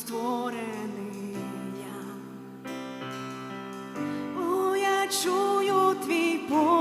створений я. О, я чую твій Бог.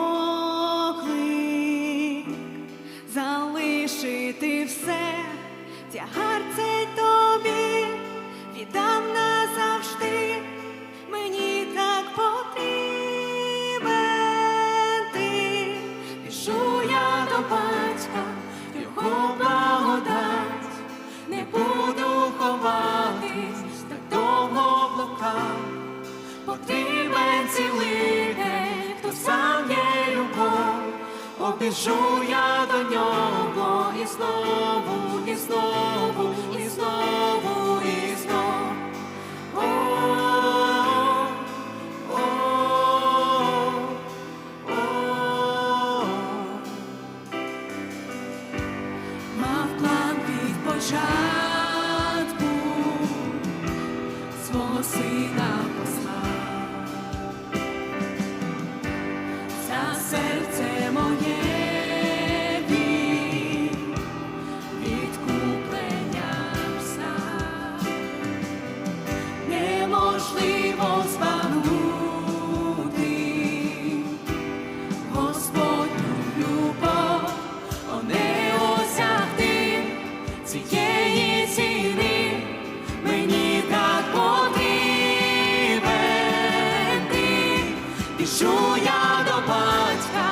Побіжу я до нього і знову, і знову, і знову, і знову. О, о, о. Мав план від до батька,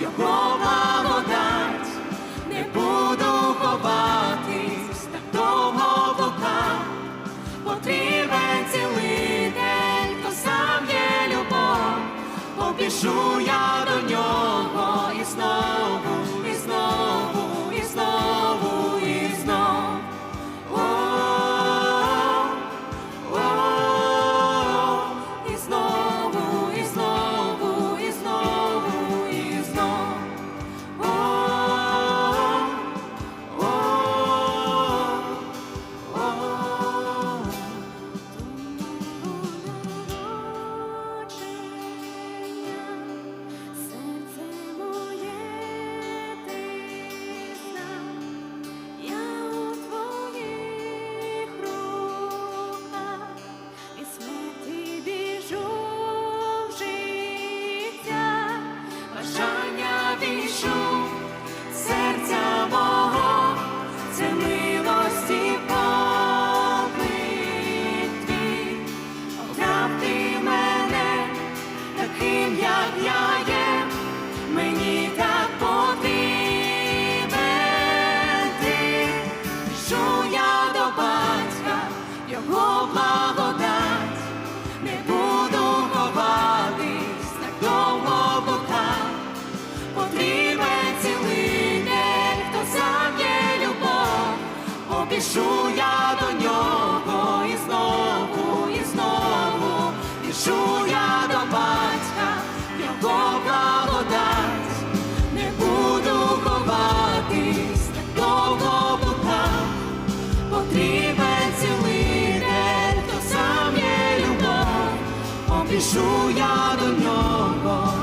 його благодать, не буду ховатись, так довго бока, Потрібен цілий день, то сам є любов, побіжу я до нього і знову, побіжу я до нього і знову, і знову, біжу я до батька, його благодать, не буду ховатись, так довго блукав. Потрібен цілий день, хто сам є любов, побіжу я до нього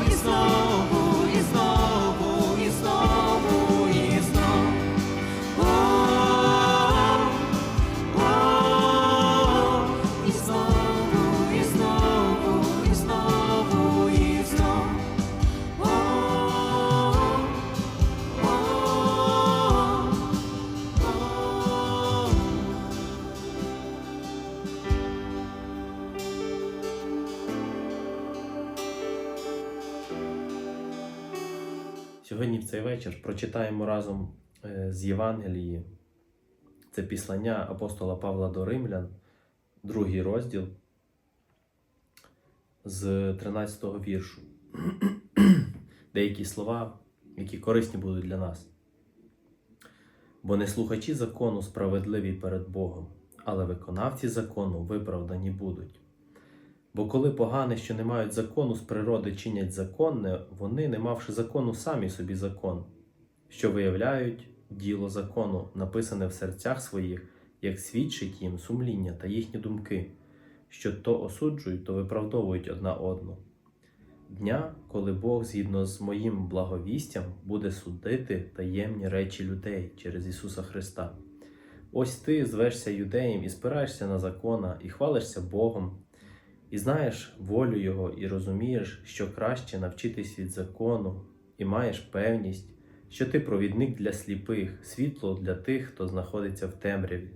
цей вечір прочитаємо разом е, з Євангелії. Це післання апостола Павла до Римлян, другий розділ з 13 го віршу. Деякі слова, які корисні будуть для нас. Бо не слухачі закону справедливі перед Богом, але виконавці закону виправдані будуть. Бо коли погане, що не мають закону з природи чинять законне, вони, не мавши закону, самі собі закон, що виявляють діло закону, написане в серцях своїх, як свідчить їм сумління та їхні думки, що то осуджують, то виправдовують одна одну. Дня, коли Бог, згідно з моїм благовістям, буде судити таємні речі людей через Ісуса Христа. Ось ти звешся юдеєм і спираєшся на закона, і хвалишся Богом, і знаєш волю Його, і розумієш, що краще навчитись від закону, і маєш певність, що ти провідник для сліпих, світло для тих, хто знаходиться в темряві,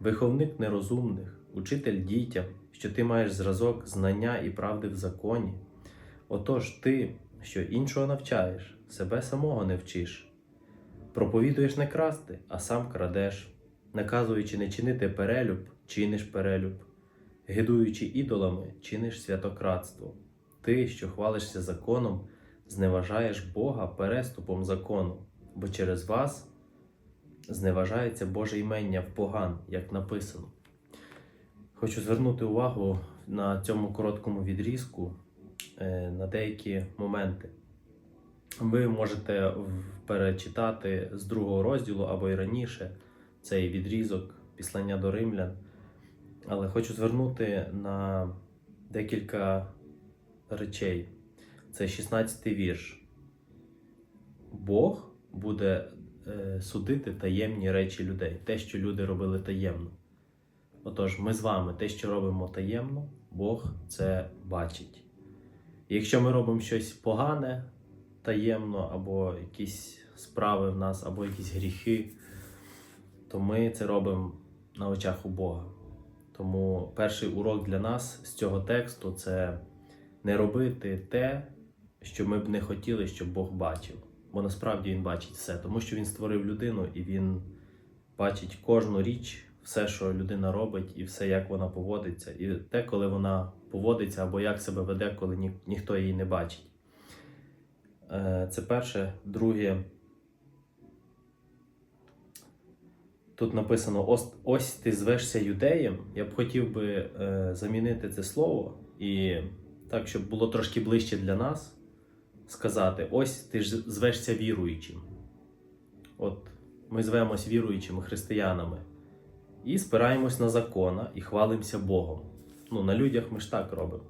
виховник нерозумних, учитель дітям, що ти маєш зразок знання і правди в законі. Отож ти, що іншого навчаєш, себе самого не вчиш. Проповідуєш не красти, а сам крадеш, наказуючи не чинити перелюб, чиниш перелюб, гидуючи ідолами, чиниш святократство. Ти, що хвалишся законом, зневажаєш Бога переступом закону, бо через вас зневажається Боже імення в поган, як написано. Хочу звернути увагу на цьому короткому відрізку е, на деякі моменти. Ви можете перечитати з другого розділу або й раніше цей відрізок післання до римлян. Але хочу звернути на декілька речей. Це 16 вірш. Бог буде е, судити таємні речі людей, те, що люди робили таємно. Отож, ми з вами те, що робимо таємно, Бог це бачить. Якщо ми робимо щось погане, таємно, або якісь справи в нас, або якісь гріхи, то ми це робимо на очах у Бога. Тому перший урок для нас з цього тексту це не робити те, що ми б не хотіли, щоб Бог бачив. Бо насправді Він бачить все, тому що Він створив людину і Він бачить кожну річ, все, що людина робить, і все, як вона поводиться, і те, коли вона поводиться або як себе веде, коли ні, ніхто її не бачить. Е, Це перше. Друге. Тут написано: ось, ось ти звешся юдеєм. Я б хотів би е, замінити це слово і так, щоб було трошки ближче для нас сказати: ось ти ж звешся віруючим. От ми звемось віруючими християнами і спираємось на закона і хвалимося Богом. Ну, на людях ми ж так робимо.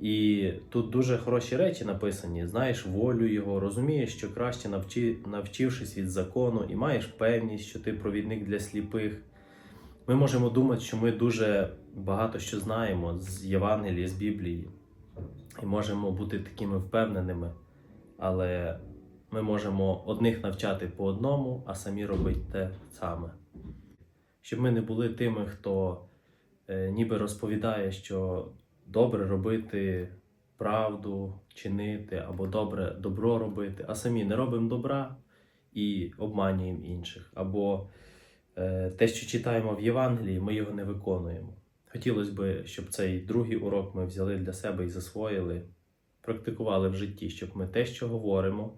І тут дуже хороші речі написані: знаєш волю його, розумієш, що краще навчи, навчившись від закону, і маєш певність, що ти провідник для сліпих. Ми можемо думати, що ми дуже багато що знаємо з Євангелії, з Біблії, і можемо бути такими впевненими, але ми можемо одних навчати по одному, а самі робити те саме. Щоб ми не були тими, хто е, ніби розповідає, що добре робити правду, чинити або добре добро робити, а самі не робимо добра і обманюємо інших. Або е, те, що читаємо в Євангелії, ми його не виконуємо. Хотілося б, щоб цей другий урок ми взяли для себе і засвоїли, практикували в житті, щоб ми те, що говоримо,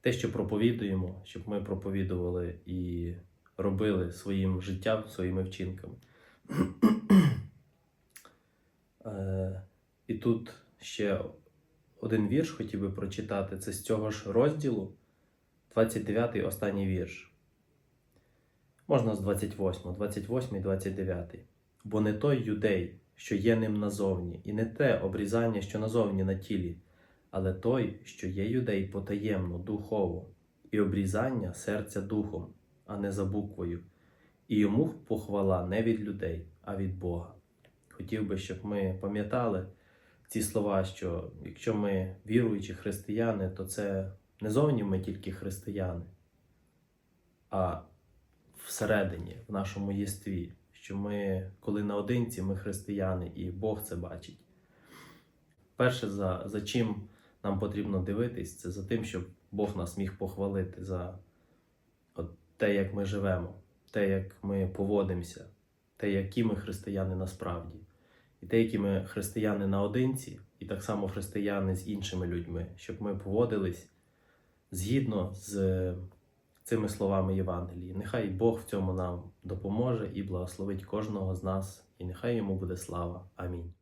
те, що проповідуємо, щоб ми проповідували і робили своїм життям, своїми вчинками. Е, І тут ще один вірш хотів би прочитати. Це з цього ж розділу, 29-й останній вірш. Можна з 28, 28 і 29. Бо не той юдей, що є ним назовні, і не те обрізання, що назовні на тілі, але той, що є юдей потаємно, духово, і обрізання серця духом, а не за буквою, і йому похвала не від людей, а від Бога. Хотів би, щоб ми пам'ятали ці слова, що якщо ми віруючі християни, то це не зовні ми тільки християни, а всередині, в нашому єстві, що ми, коли наодинці, ми християни, і Бог це бачить. Перше, за, за чим нам потрібно дивитись, це за тим, щоб Бог нас міг похвалити за от те, як ми живемо, те, як ми поводимося, те, які ми християни насправді, і те, які ми християни наодинці, і так само християни з іншими людьми, щоб ми поводились згідно з цими словами Євангелії. Нехай Бог в цьому нам допоможе і благословить кожного з нас, і нехай йому буде слава. Амінь.